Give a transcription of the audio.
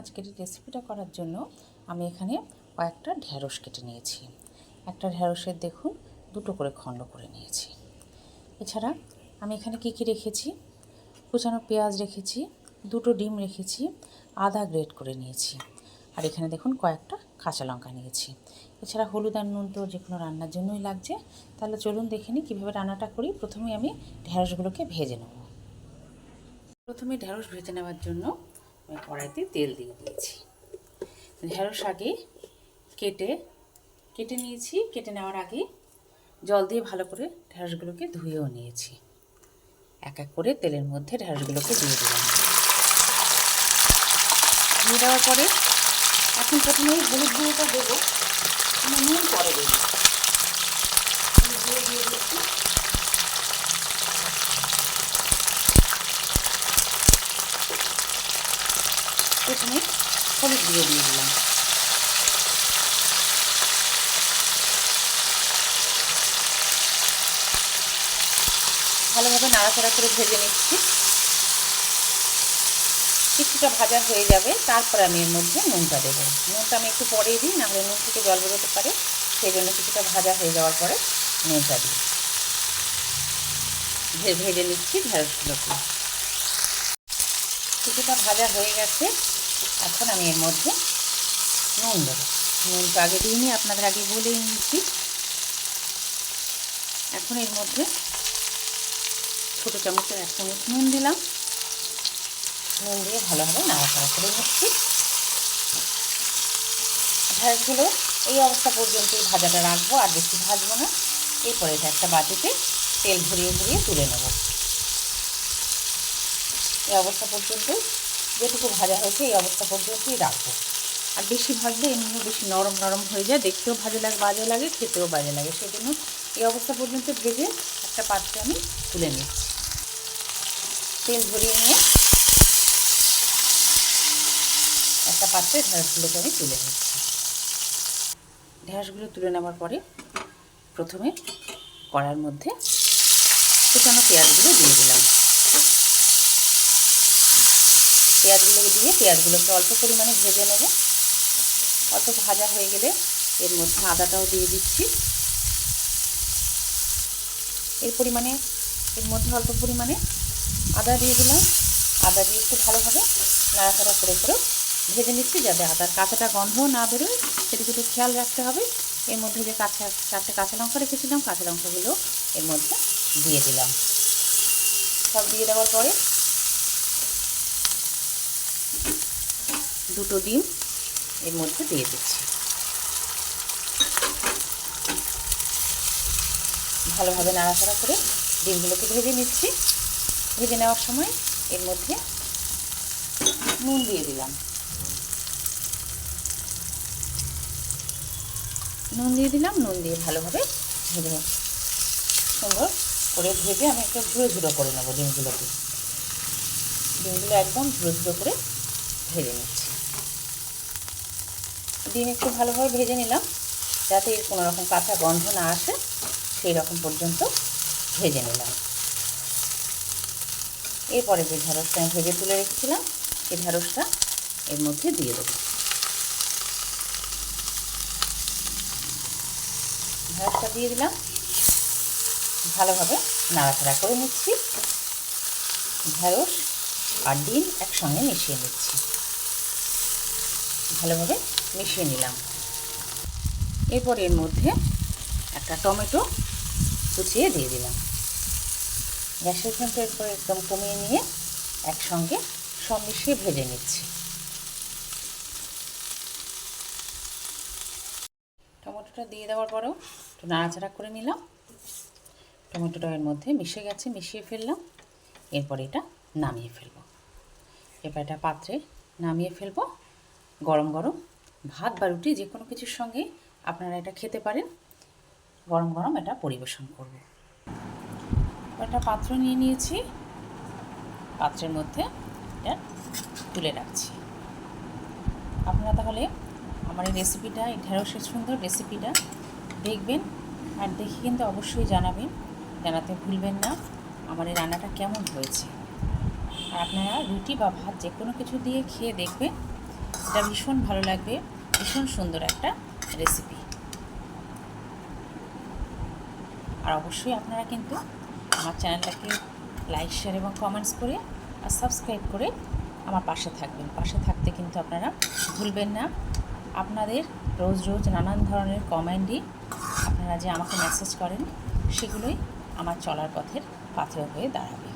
আজকের এই রেসিপিটা করার জন্য আমি এখানে কয়েকটা ঢ্যাঁড়স কেটে নিয়েছি। একটা ঢ্যাঁড়সের দেখুন, দুটো করে খণ্ড করে নিয়েছি। এছাড়া আমি এখানে কী কী রেখেছি? কুচানো পেঁয়াজ রেখেছি, দুটো ডিম রেখেছি, আদা গ্রেট করে নিয়েছি। আর এখানে দেখুন, কয়েকটা কাঁচা লঙ্কা নিয়েছি। এছাড়া হলুদ আর নুন তো যে কোনো রান্নার জন্যই লাগছে। তাহলে চলুন দেখে নিই, কীভাবে রান্নাটা করি। প্রথমে আমি ঢ্যাঁড়সগুলোকে ভেজে নেব। প্রথমে ঢ্যাঁড়স ভেজে নেওয়ার জন্য আমি কড়াইতে তেল দিয়ে দিয়েছি। ঢ্যাঁড়স আগে কেটে কেটে নিয়েছি। কেটে নেওয়ার আগে জল দিয়ে ভালো করে ঢ্যাঁড়সগুলোকে ধুয়েও নিয়েছি। এক এক করে তেলের মধ্যে ঢ্যাঁড়সগুলোকে দিয়ে দিলাম। দিয়ে দেওয়ার পরে এখন প্রথমে হলুদ গুঁড়োটা দেবো। আমি নুন পরে দেবো হলুদ গুঁড়ো দিয়ে দিচ্ছি প্রথমে হলুদ গুঁড়ো দিয়ে দিলাম। ভালোভাবে নাড়াচাড়া করে ভেজে নিচ্ছি। কিছুটা ভাজা হয়ে যাবে, তারপর আমি এর মধ্যে নুনটা দেবো। নুনটা আমি একটু পরেই দিই নাহলে নুন থেকে জল বেরোতে পারে, সেই জন্য কিছুটা ভাজা হয়ে যাওয়ার পরে নুনটা দিই। ভেজে নিচ্ছি ঢেঁড়সগুলোকে কিছুটা ভাজা হয়ে গেছে এখন আমি এর মধ্যে নুন দেবো। নুন তো আগে দিইনি আপনাদের আগে বলেই নিয়েছি এখন এর মধ্যে ছোটো চামচের এক চামচ নুন দিলাম। নুন দিয়ে ভালোভাবে নাড়াচাড়া করে নিচ্ছি। ঢ্যাঁড়সগুলো এই অবস্থা পর্যন্তই ভাজাটা রাখব, আর বেশি ভাজবো না। এরপরে এটা একটা বাটিতে তেল ভরিয়ে ভরিয়ে তুলে নেব। এই অবস্থা পর্যন্ত যেটুকু ভাজা হয়েছে এই অবস্থা পর্যন্তই রাখব। আর বেশি ভাজলে এমনিও বেশি নরম নরম হয়ে যায়, দেখতেও ভাজে লাগে, বাজে লাগে, খেতেও বাজে লাগে। সেই জন্য এই অবস্থা পর্যন্ত ভেজে একটা পাত্রে আমি তুলে নিচ্ছি। তেল ভরিয়ে নিয়ে একটা পাত্রে ঢেঁড়সগুলোকে আমি তুলে নিচ্ছি। ঢেঁড়সগুলো তুলে নেওয়ার পরে প্রথমে কড়ার মধ্যে শুকানো পেঁয়াজগুলো দিয়ে দিলাম। পেঁয়াজগুলো দিয়ে পেঁয়াজগুলোকে অল্প পরিমাণে ভেজে নেব। অল্প ভাজা হয়ে গেলে এর মধ্যে আদাটাও দিয়ে দিচ্ছি। এর পরিমাণে, এর মধ্যে অল্প পরিমাণে আদা দিয়ে দিলাম। আদা দিয়ে একটু ভালোভাবে নাড়াচাড়া করে করে ভেজে নিচ্ছি যাতে আদার কাঁচাটা গন্ধ না বেরোয়। সেদিকে একটু খেয়াল রাখতে হবে। এর মধ্যে যে কাঁচা, চারটে কাঁচা লঙ্কা রেখেছিলাম, কাঁচা লঙ্কাগুলো এর মধ্যে দিয়ে দিলাম। সব দিয়ে দেওয়ার পরে দুটো ডিম এর মধ্যে দিয়ে দিচ্ছি। ভালোভাবে নাড়াচাড়া করে ডিমগুলোকে ভেজে নিচ্ছি। ভেজে নেওয়ার সময় এর মধ্যে নুন দিয়ে দিলাম। নুন দিয়ে দিলাম, নুন দিয়ে ভালোভাবে ভেজে সুন্দর করে ভেজে আমি একটু ঝুড়ো ঝুড়ো করে নেব ডিমগুলোকে। ডিমগুলো একদম ঝুড়ো ঝুড়ো করে ভেজে নিচ্ছি। ডিম একটু ভালোভাবে ভেজে নিলাম, যাতে এর কোনো রকম কাঁচা গন্ধ না আসে, সেই রকম পর্যন্ত ভেজে নিলাম। এরপরে যে ঢেঁড়সটা আমি ভেজে তুলে রেখেছিলাম, সেই ঢেঁড়সটা এর মধ্যে দিয়ে দেবো। ঢেঁড়সটা দিয়ে দিলাম। ভালোভাবে নাড়াচাড়া করে নিচ্ছি। ঢেঁড়স আর ডিম একসঙ্গে মিশিয়ে নিচ্ছি। ভালোভাবে মিশিয়ে নিলাম। এরপর এর মধ্যে একটা টমেটো কুচিয়ে দিয়ে দিলাম। গ্যাসের ফ্লেমটা এরপর একদম কমিয়ে নিয়ে একসঙ্গে সব মিশিয়ে ভেজে নিচ্ছি। টমেটোটা দিয়ে দেওয়ার পরেও একটু নাড়াচাড়া করে নিলাম। টমেটোটা এর মধ্যে মিশে গেছে, মিশিয়ে ফেললাম। এরপর এটা নামিয়ে ফেলব। এবার এটা পাত্রে নামিয়ে ফেলব। গরম গরম ভাত বা রুটি যে কোনো কিছুর সঙ্গে আপনারা এটা খেতে পারেন। গরম গরম এটা পরিবেশন করব। একটা পাত্র নিয়ে নিয়েছি। পাত্রের মধ্যে এটা তুলে রাখছি। আপনারা তাহলে আমার এই রেসিপিটা, এই ঢেঁড়সের সুন্দর রেসিপিটা দেখবেন আর দেখে কিন্তু অবশ্যই জানাবেন। জানাতে ভুলবেন না, আমার এই রান্নাটা কেমন হয়েছে। আর আপনারা রুটি বা ভাত যে কোনো কিছু দিয়ে খেয়ে দেখবেন। এটা ভীষণ ভালো লাগবে, ভীষণ সুন্দর একটা রেসিপি আর অবশ্যই আপনারা কিন্তু আমার চ্যানেলটাকে লাইক শেয়ার এবং কমেন্টস করে আর সাবস্ক্রাইব করে আমার পাশে থাকবেন। পাশে থাকতে কিন্তু আপনারা ভুলবেন না। আপনাদের রোজ রোজ নানান ধরনের কমেন্টই আপনারা যে আমাকে মেসেজ করেন, সেগুলোই আমার চলার পথের পাথেয় হয়ে দাঁড়াবে।